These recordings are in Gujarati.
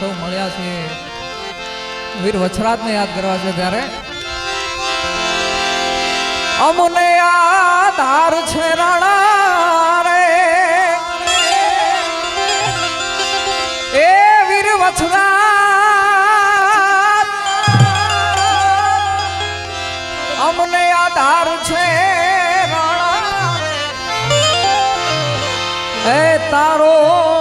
સૌ મળ્યા છીએ વીર વછરાજને યાદ કરવા છે ત્યારે. અમને આધાર છે રાણા રે. એ વીર વછરાજ. અમને આધાર છે રાણા એ તારો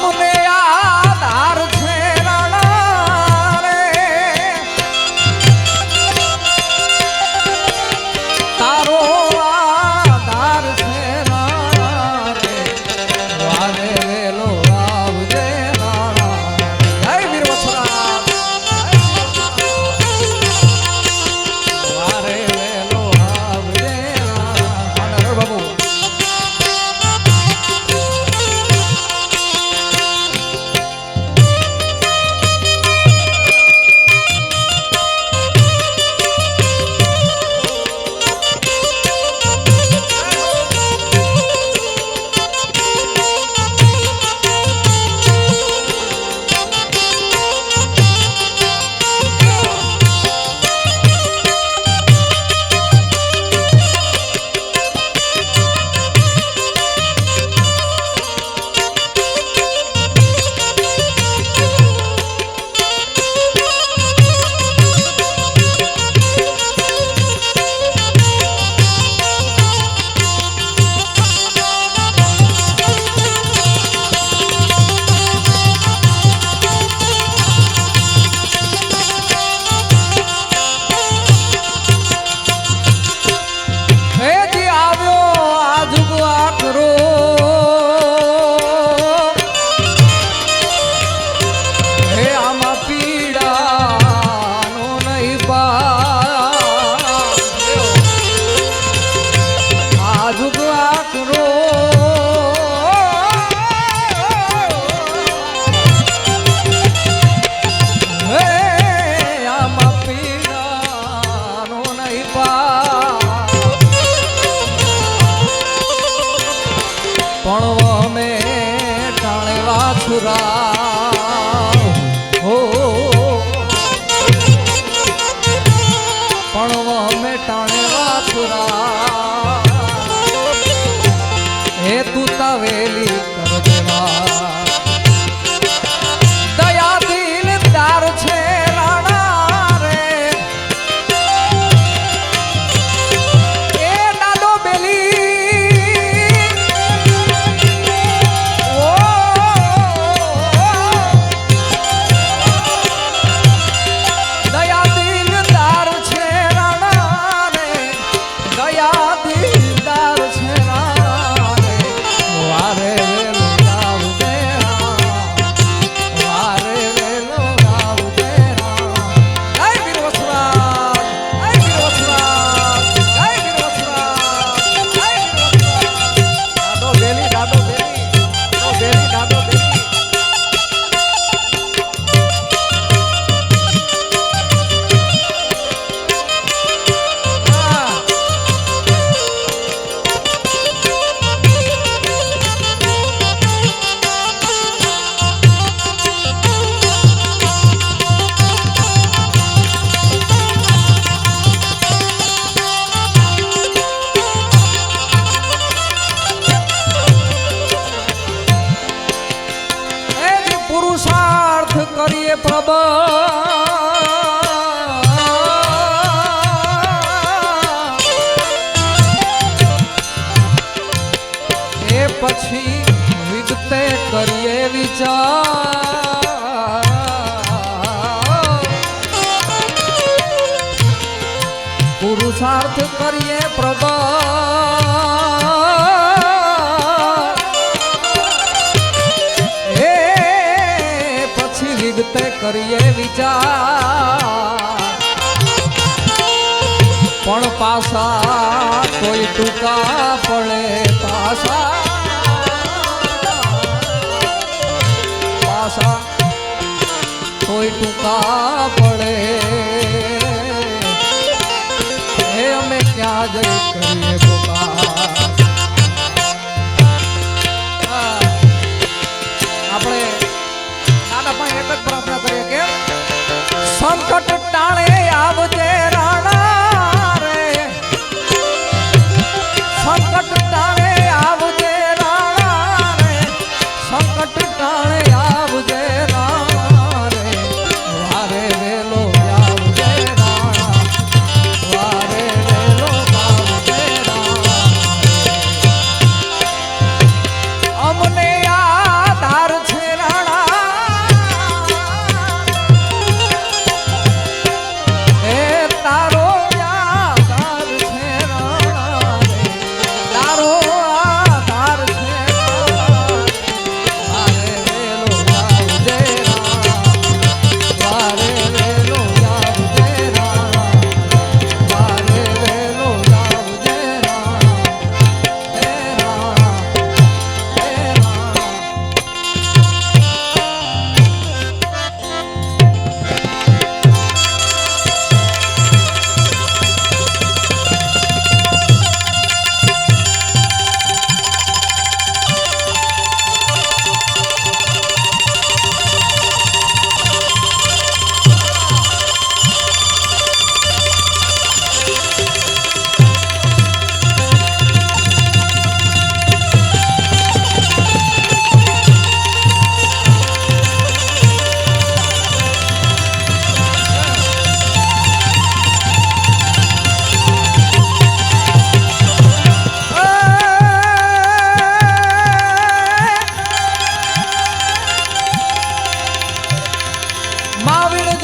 mamãe. ટાણે ટાણે વાપુરા હે તું તવેલી ટૂંકા પડે. હે અમે ક્યાં જઈ કરીએ આપણે દાદા પણ એક જ પ્રાર્થના કરીએ કે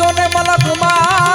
মনে মালা তোমার।